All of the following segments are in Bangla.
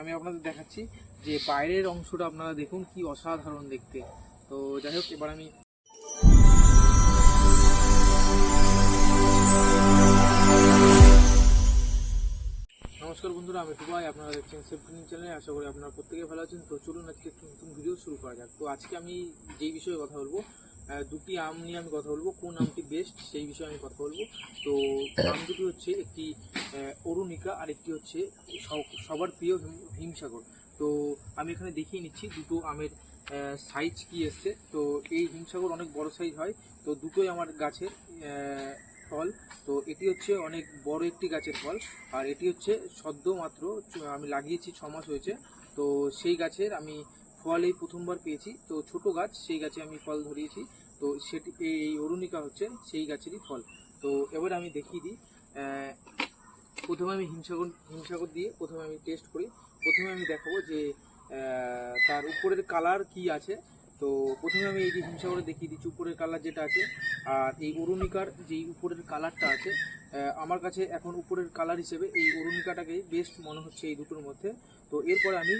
আমি আপনাদের দেখাচ্ছি যে বাইরের অংশটা আপনারা দেখুন কি অসাধারণ দেখতে। তো যাই হোক, এবার আমি নমস্কার বন্ধুরা, আমি টুবাই আপনারা দেখছেন সেফটিং চ্যানেলে আশা করি আপনারা প্রত্যেকে ভালো আছেন। তো চলুন আজকে একটু নতুন ভিডিও শুরু করা যাক। তো আজকে আমি যেই বিষয়ে কথা বলব দুটি আম নিয়ে আমি কথা বলব, কোন আমটি বেস্ট সেই বিষয়ে আমি কথা বলব। তো আম দুটি হচ্ছে একটি অরুণিকা আর একটি হচ্ছে সব- সবার প্রিয় হিম- হিমসাগর তো আমি এখানে দেখিয়ে নিচ্ছি দুটো আমের সাইজ কি এসছে। তো এই হিমসাগর অনেক বড় সাইজ হয়, তো দুটোই আমার গাছের ফল। তো এটি হচ্ছে অনেক বড় একটি গাছের ফল, আর এটি হচ্ছে সদ্য মাত্র, আমি লাগিয়েছি ছ মাস হয়েছে। তো সেই গাছের আমি ফল এই প্রথমবার পেয়েছি। তো ছোট গাছ, সেই গাছে আমি ফল ধরিয়েছি। তো সেটি, এই অরুণিকা হচ্ছে, সেই গাছেরই ফল। তো এবার আমি দেখিয়ে দিই প্রথমে আমি হিমসাগর হিমসাগর দিয়ে প্রথমে আমি টেস্ট করি। প্রথমে আমি দেখাবো যে তার উপরের কালার কি আছে। তো প্রথমে আমি এই যে হিমসাগরে দেখিয়ে দিচ্ছি, উপরের কালার যেটা আছে। আর এই অরুণিকার যেই উপরের কালারটা আছে আমার কাছে এখন উপরের কালার হিসেবে এই অরুণিকাটাকে বেস্ট মনে হচ্ছে এই দুটোর মধ্যে। তো এরপর আমি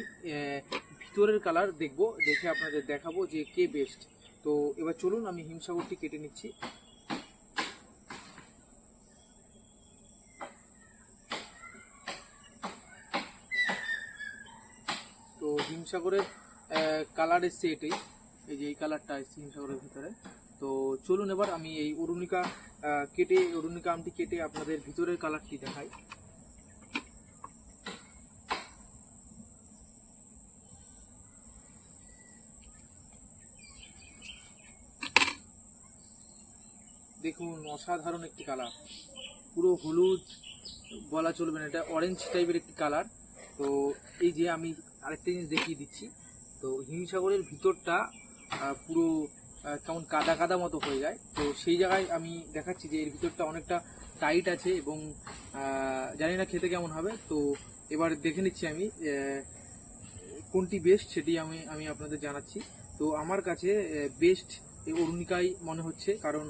ভিতরের কালার দেখব, দেখে আপনাদের দেখাবো যে কে বেস্ট তো এবার চলুন, আমি হিমসাগরটি কেটে নিচ্ছি। তো হিমসাগরের কালার এসছে এটাই। এই যে এই কালারটা এসছে হিমসাগরের ভিতরে। তো চলুন এবার আমি এই অরুণিকা কেটে, অরুণিকা আমটি কেটে আপনাদের ভিতরের কালারটি দেখাই। দেখুন, অসাধারণ একটি কালার পুরো হলুদ বলা চলবে না, এটা অরেঞ্জ টাইপের একটি কালার তো এই যে আমি আরেকটা জিনিস দেখিয়ে দিচ্ছি, তো হিমসাগরের ভিতরটা পুরো কেমন কাদা কাদা মতো হয়ে যায়। তো সেই জায়গায় আমি দেখাচ্ছি যে এর ভিতরটা অনেকটা টাইট আছে এবং জানি না খেতে কেমন হবে। তো এবার দেখে নিচ্ছি আমি কোনটি বেস্ট সেটি আমি আমি আপনাদের জানাচ্ছি। তো আমার কাছে বেস্ট এই অরুণিকাই মনে হচ্ছে, কারণ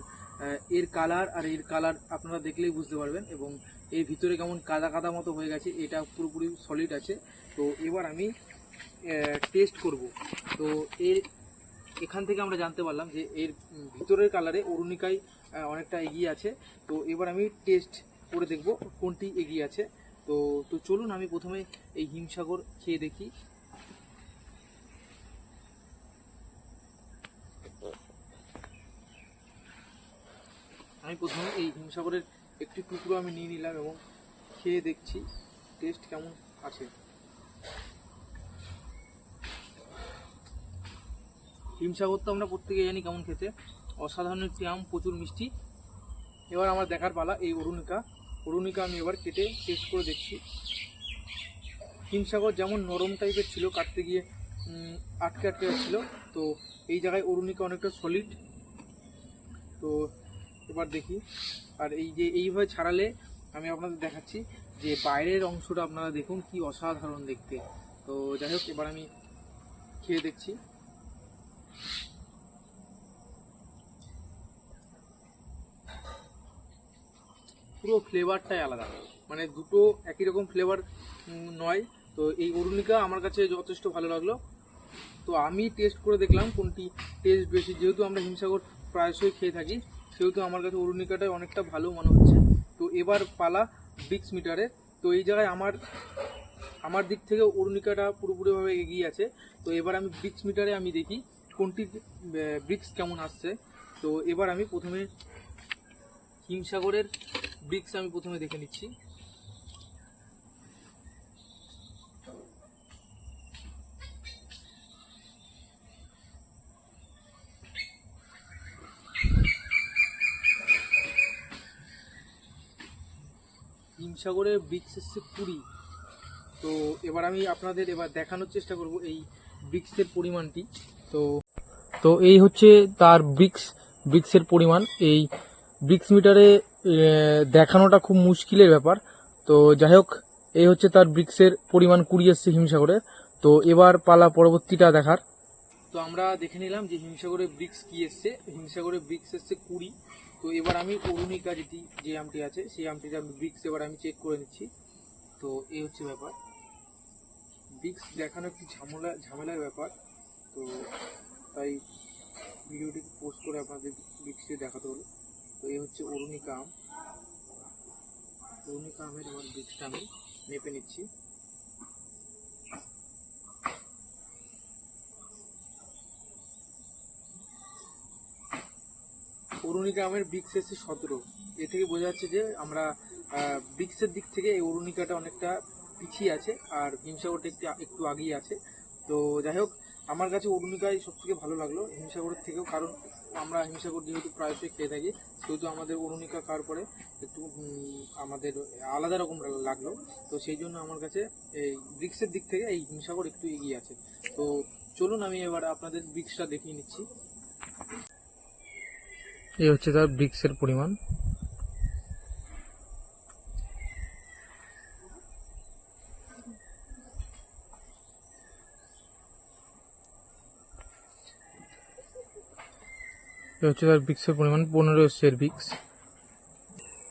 এর কালার আর এর কালার আপনারা দেখলেই বুঝতে পারবেন এবং এর ভিতরে কেমন কাদা কাদা মতো হয়ে গেছে, এটা পুরোপুরি সলিড আছে। তো এবার আমি টেস্ট করব। তো এর, এখান থেকে আমরা জানতে পারলাম যে এর ভিতরের কালারে অরুণিকাই অনেকটা এগিয়ে আছে। তো এবার আমি টেস্ট করে দেখব কোনটি এগিয়ে আছে। তো তো চলুন আমি প্রথমে এই হিমসাগর খেয়ে দেখি। আমি প্রথমে এই হিমসাগরের একটি টুকরো আমি নিয়ে নিলাম এবং খেয়ে দেখছি টেস্ট কেমন আছে। হিমসাগর তো আমরা প্রত্যেকে জানি কেমন খেতে। অসাধারণ একটি আম, প্রচুর মিষ্টি। এবার আমার দেখার পালা এই অরুণিকা। অরুণিকা আমি এবার কেটে টেস্ট করে দেখছি। হিমসাগর যেমন নরম টাইপের ছিল, কাটতে গিয়ে আটকে আটকে যাচ্ছিল তো এই জায়গায় অরুণিকা অনেকটা সলিড তো এবার দেখি। আর এই যে এইভাবে ছাড়ালে আমি আপনাদের দেখাচ্ছি যে বাইরের অংশটা আপনারা দেখুন কি অসাধারণ দেখতে। তো যাই হোক, এবার আমি খেয়ে দেখছি। পুরো ফ্লেভারটাই আলাদা। মানে দুটো একই রকম ফ্লেভার নয়। তো এই অরুণিকা আমার কাছে যথেষ্ট ভালো লাগল। তো আমি টেস্ট করে দেখলাম কোনটি টেস্ট বেশি। যেহেতু আমরা হিমসাগর প্রায়শই খেয়ে থাকি সেহেতু আমার কাছে অরুণিকাটাই অনেকটা ভালো মনে হচ্ছে। তো এবার পালা ব্রিক্স মিটারে তো এই জায়গায় আমার আমার দিক থেকে অরুণিকাটা পুরোপুরিভাবে এগিয়ে আছে। তো এবার আমি ব্রিক্স মিটারে আমি দেখি কোনটি ব্রিক্স কেমন আসছে। তো এবার আমি প্রথমে হিমসাগরের ব্রিক্স আমি প্রথমে দেখে নিচ্ছি। হিমসাগরের ব্রিক্স এসছে কুড়ি তো এবার আমি আপনাদের এবার দেখানোর চেষ্টা করব এই ব্রিক্সের পরিমাণটি। তো তো এই হচ্ছে তার ব্রিক্স ব্রিক্সের পরিমাণ। এই ব্রিক্স মিটারে দেখানোটা খুব মুশকিলের ব্যাপার। তো যাই হোক, এই হচ্ছে তার ব্রিক্সের পরিমাণ কুড়ি এসছে হিমসাগরের তো এবার পালা পরবর্তীটা দেখার। তো আমরা দেখে নিলাম যে হিমসাগরের ব্রিক্স কি এসছে। হিমসাগরের ব্রিক্স এসছে কুড়ি। তো এবার আমি অরুণিকা যেটি, যে আমটি আছে, সেই আমটির আমি ব্রিক্স এবার আমি চেক করে নিচ্ছি। তো এই হচ্ছে ব্যাপার। ব্রিক্স দেখানো একটি ঝামেলা, ঝামেলার ব্যাপার। তো তাই ভিডিওটি পোস্ট করে আপনাদের বিক্সে দেখাতে হলো। তো এই হচ্ছে অরুণিকা আম। অরুণিকা আমের আমার ব্রিক্সটা আমি মেপে নিচ্ছি। অরুণিকা গ্রামের ব্রিক্স এসে সতেরো। এ থেকে বোঝা যাচ্ছে যে আমরা ব্রিক্সের দিক থেকে এই অরুণিকাটা অনেকটা পিছিয়ে আছে আর হিমসাগরটা একটু একটু আগিয়ে আছে। তো যাই হোক, আমার কাছে অরুণিকাই সব থেকে ভালো লাগল হিমসাগরের থেকেও, কারণ আমরা হিমসাগর যেহেতু প্রায়শই খেয়ে থাকি, সেহেতু আমাদের অরুণিকা খাওয়ার পরে একটু আমাদের আলাদা রকম লাগল। তো সেই জন্য আমার কাছে এই ব্রিক্সের দিক থেকে এই হিমসাগর একটু এগিয়ে আছে। তো চলুন আমি এবার আপনাদের ব্রিক্সটা দেখিয়ে নিচ্ছি। এই হচ্ছে তার ব্রিক্সের পরিমাণ। হচ্ছে তার ব্রিক্সের পরিমাণ, পনেরো এর ব্রিক্স।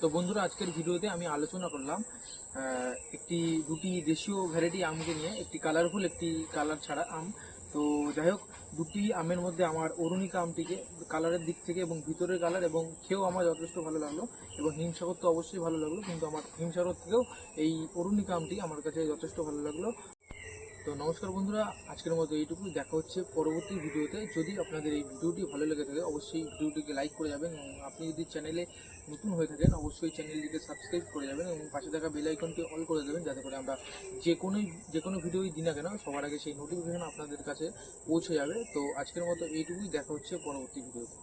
তো বন্ধুরা, আজকের ভিডিওতে আমি আলোচনা করলাম একটি, দুটি দেশীয় ভ্যারাইটি আমকে নিয়ে, একটি কালারফুল একটি কালার ছাড়া আম। তো যাই হোক দুটি আমের মধ্যে আমার অরুণিকা আমটিকে কালারের দিক থেকে এবং ভিতরের কালার এবং খেয়েও আমার যথেষ্ট ভালো লাগল এবং হিমসাগর তো অবশ্যই ভালো লাগল, কিন্তু আমার হিমসাগর থেকেও এই অরুণিকা আমটি আমার কাছে যথেষ্ট ভালো লাগল। তো নমস্কার বন্ধুরা, আজকের মতো এইটুকু দেখা হচ্ছে পরবর্তী ভিডিওতে। যদি আপনাদের এই ভিডিওটি ভালো লেগে থাকে, অবশ্যই ভিডিওটিকে লাইক করে যাবেন এবং আপনি যদি চ্যানেলে নতুন হয়ে থাকেন, অবশ্যই চ্যানেলটিকে সাবস্ক্রাইব করে যাবেন এবং পাশে থাকা বেল আইকনটি অল করে দেবেন, যাতে করে আমরা যে কোনো যে কোনো ভিডিওই দিই না কেন, সবার আগে সেই নোটিফিকেশন আপনাদের কাছে পৌঁছে যাবে। তো আজকের মতো এইটুকুই। দেখা হচ্ছে পরবর্তী ভিডিওতে।